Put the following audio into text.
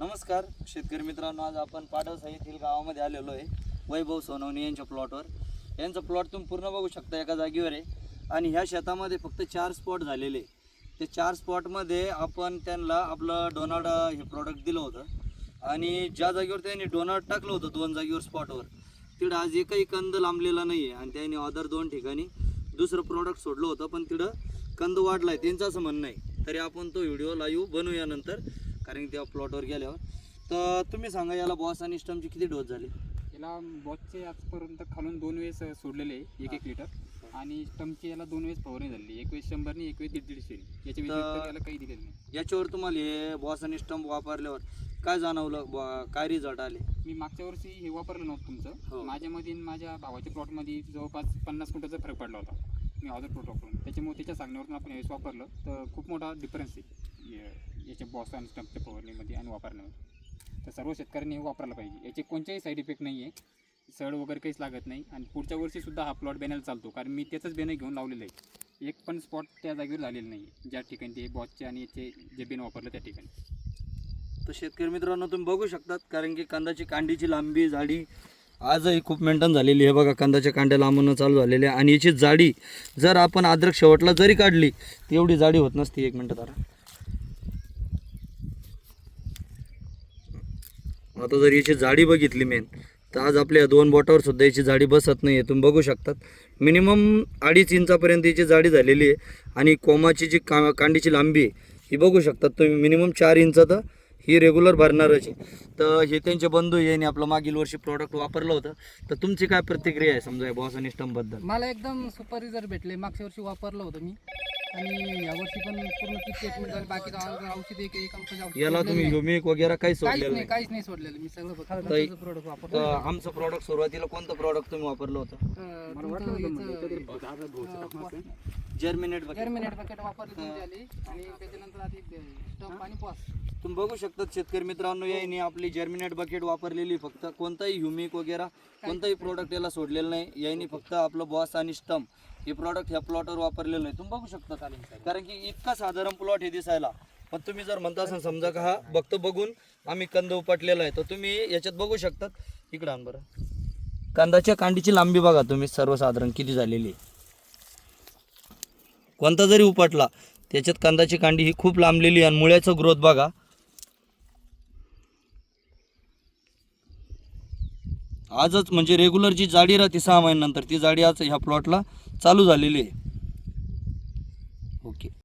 नमस्कार शेतकरी मित्रांनो आज आपण पाडवसा येथील गावामध्ये आलेलो आहे वैभव सोनवणे यांच्या प्लॉटवर यांचा प्लॉट तुम्ही पूर्ण बघू शकता एका जागेवर आहे. आणि ह्या शेतामध्ये फक्त चार स्पॉट झालेले ते चार स्पॉटमध्ये आपण त्यांना आपलं डोनाल्ड हे प्रॉडक्ट दिलं होतं. आणि ज्या जागेवर त्यांनी डोनाल्ड टाकलं होतं दोन जागेवर स्पॉटवर तिथं आज एकही कंद लांबलेला नाही आहे. आणि त्यांनी अदर दोन ठिकाणी दुसरं प्रोडक्ट सोडलं होतं पण तिथं कंद वाढला आहे त्यांचं असं म्हणणं आहे. तरी आपण तो व्हिडिओ लाईव्ह बनवूया नंतर. कारण की तेव्हा प्लॉटवर गेल्यावर. तर तुम्ही सांगा याला बॉस आणि स्टमचे किती डोस झाले? याला बॉचचे आजपर्यंत खालून दोन वेळेस सोडलेले आहे एक एक लिटर आणि स्टमची याला दोन वेळेस फवारणी झाली एक वेळेस शंभरनी एक वेळेस दीड दीडशे याच्या व्यतिरिक्त याला काही दिलेलं नाही. याच्यावर तुम्हाला हे बॉस आणि स्टंप वापरल्यावर काय जाणवलं? काय रिझल्ट आले? मी मागच्या वर्षी हे वापरलं नव्हतं हो. तुमचं माझ्यामध्ये आणि माझ्या भावाच्या प्लॉटमध्ये जवळपास पन्नास कुंटाचा फरक पडला होता. मी अदर प्लॉट त्याच्यामुळे त्याच्या सांगण्यावरून आपण यावेळेस वापरलं तर खूप मोठा डिफरन्स आहे. याच्या बॉस आणि स्टम्पच्या फवारणीमध्ये आणि वापरण्यामध्ये. तर सर्व शेतकऱ्यांनी हे वापरायला पाहिजे. याचे कोणतेही साईड इफेक्ट नाही आहे सड वगैरे काहीच लागत नाही. आणि पुढच्या वर्षीसुद्धा हा प्लॉट बॅनर चालतो. कारण मी त्याचंच बेन घेऊन लावलेलं आहे. एक पण स्पॉट त्या जागेवर झालेलं नाही ज्या ठिकाणी ते बॉसचे आणि याचे जे बेन वापरलं त्या ठिकाणी. तर शेतकरी मित्रांनो तुम्ही बघू शकतात. कारण की कांद्याची कांडीची लांबी झाडी आजही खूप मेंटेन झालेली आहे. बघा कांद्याच्या कांड्या लांबून चालू झालेले आहे. आणि याची जाडी जर आपण अद्रक शेवटला जरी काढली ती एवढी जाडी होत नसती. एक मिनटं तारा आता जर याची जाडी बघितली मेन तर आज आपल्या दोन बोटावर सुद्धा याची जाडी बसत नाही आहे तुम्ही बघू शकतात. मिनिमम अडीच इंचापर्यंत याची जाडी झालेली आहे. आणि कोमाची जी का कांडीची लांबी आहे ही बघू शकतात तुम्ही. मिनिमम चार इंच तर ही रेग्युलर भरणारच आहे. तर हे त्यांचे बंधू यांनी आपलं मागील वर्षी प्रॉडक्ट वापरलं होतं. तर तुमची काय प्रतिक्रिया आहे समजा बॉस आणि स्टंपबद्दल मला एकदम सुपर रिझल्ट भेटले. मागच्या वर्षी वापरलं होतं मी. आणि यावर्षी पण पूर्ण किती ट्रीटमेंट झाली बाकी औषध एक एक औषध औषध याला सोडलेलं तुम्ही नाही. ह्युमिक वगैरे काही काहीच सोडलेलं नाही नाही. काहीच नाही सोडलेलं. मी सगळं ताई- product तर वापरलं आमचं प्रॉडक्ट सुरुवातीला कोणतं प्रॉडक्ट तुम्ही वापरलं होतं? जर्मिनेट जर्मिनेट बकेट वापरले तुमचे आले आणि त्याच्यानंतर आधी स्टंप आणि पॉस तुम्ही बघू शकता शेतकरी मित्रांनो यांनी आपली जर्मिनेट बकेट वापरलेली फक्त कोणताही ह्युमिक वगैरे कोणताही प्रोडक्ट याला सोडलेलं नाही. यांनी फक्त आपलं बॉस आणि स्टंप हे प्रॉडक्ट ह्या प्लॉटवर वापरलेलं नाही. तुम्ही बघू शकता कारण की इतका साधारण प्लॉट हे दिसायला. पण तुम्ही जर म्हणता असाल समजा का हा बघतो बघून आम्ही कंद उपटलेला आहे तर तुम्ही याच्यात बघू शकतात. इकडं आण बरं. कांदाच्या कांडीची लांबी बघा तुम्ही सर्वसाधारण किती झालेली आहे. कोणता जरी उपटला त्याच्यात कांदाची कांडी ही खूप लांबलेली आहे आणि मुळ्याचं ग्रोथ बघा. आजच म्हणजे रेग्युलर जी जाडी राहते सहा महिन्यानंतर ती जाडी आज ह्या प्लॉटला चालू झालेली आहे. ओके